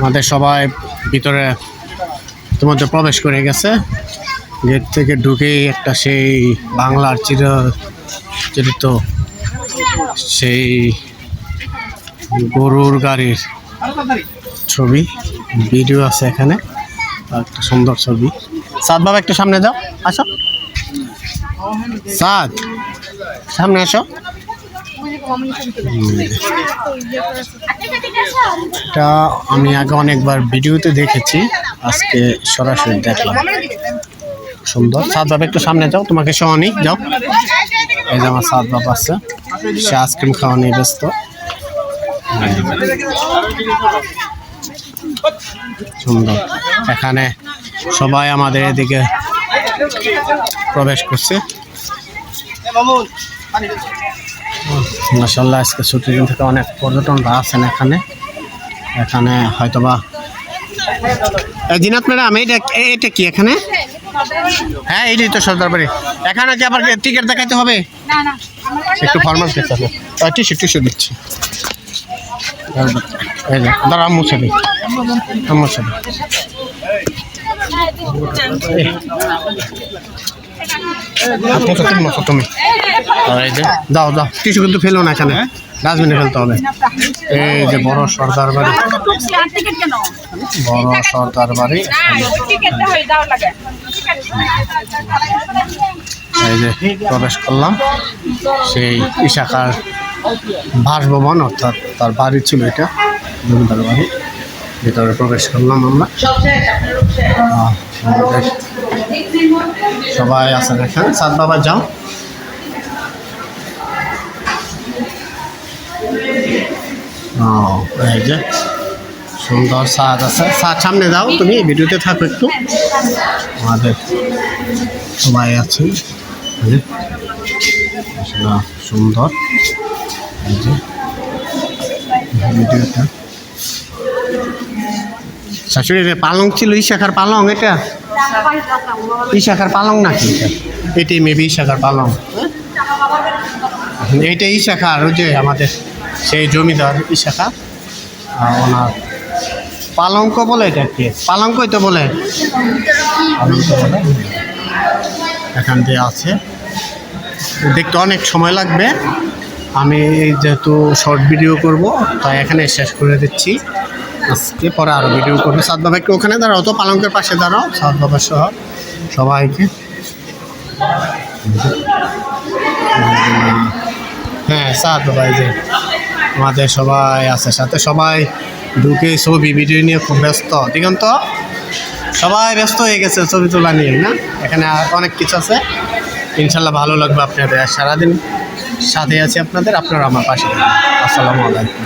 আমাদের সবাই ভিতরে ইতিমধ্যে প্রবেশ করে গেছে। গেট থেকে ঢুকেই একটা সেই বাংলার চির চরিত সেই গরুর গাড়ির ছবি, ভিডিও আছে এখানে একটা সুন্দর ছবি। সাদ বাবা, একটু সামনে যাও, আসো। সাদ, সামনে আসো। এটা আমি আগে অনেকবার ভিডিওতে দেখেছি। আজকে সরাসরি দেখলাম। সুন্দর। সাদ বাবা একটু সামনে যাও। তোমাকে সহানি যাও। এই যে আমার সাদ বাবা আছে। সে আইসক্রিম খাওয়া নিয়ে ব্যস্ত। সুন্দর। এখানে সবাই আমাদের এদিকে প্রবেশ করছে। মাসাল্লাহ আজকে ছুটির দিন থেকে অনেক পর্যটনরা আছেন এখানে। এখানে হয়তোবা জিনাত ম্যাডাম এইটা এটা কি এখানে? হ্যাঁ এইটাই তো সর্দার বাড়ি। এখানে কি আবার টিকিট দেখাইতে হবে? একটু ফরমাল দিতে হবে টিস্যু টিস্যু দিচ্ছি। দাঁড়া, আম্মু ছবি তুমি। দাও দাও। টিস্যু কিন্তু ফেলো না এখানে। ডাস্টবিনে ফেলতে হবে। এই যে বড় সর্দার বাড়ি। বড় সর্দার বাড়ি। এই যে প্রবেশ করলাম। সেই ইশাখার বাসভবন, অর্থাৎ তার বাড়ি ছিল এটা, জমিদার বাড়ি। ভিতরে প্রবেশ করলাম আমরা। সবাই আছেন এখানে। সাত বাবা, যাও। এই যে সুন্দর সাদ আছে। সাদ সামনে যাও তুমি ভিডিওতে থাকো একটু। আমাদের সবাই আছে। সুন্দর। এই যে ভিডিওটা। শাশুড়ি রে পালং ছিল ইশাখার পালং এটা? ইশাখার পালং নাকি এটা? এটাই মেবি ইশাখার পালং। এইটা ইশাখার ওই যে আমাদের সেই জমিদার ইশাখা ওনার পালঙ্ক বলে এটা কি? পালঙ্কই তো বলে। এখান দিয়ে আছে। দেখতে অনেক সময় লাগবে। আমি যেহেতু শর্ট ভিডিও করব, তাই এখানে শেষ করে দিচ্ছি। আজকে পরে আরও ভিডিও করব। সাত বাবাকে ওখানে দাঁড়াও তো, পালঙ্কের পাশে দাঁড়াও। সাত বাবার সহ সবাইকে। হ্যাঁ সাত বাবা, এই যে। আমাদের সবাই আছে, সাথে সবাই ঢুকে ছবি, ভিডিও নিয়ে খুব ব্যস্ত। দিগন্ত, সবাই ব্যস্ত হয়ে গেছে ছবি তোলা নিয়ে, না? এখানে অনেক কিছু আছে। ইনশাল্লাহ ভালো লাগবে আপনাদের। আর সারাদিন সাথে আছি আপনাদের, আপনারা আমার পাশে। আসসালামু আলাইকুম।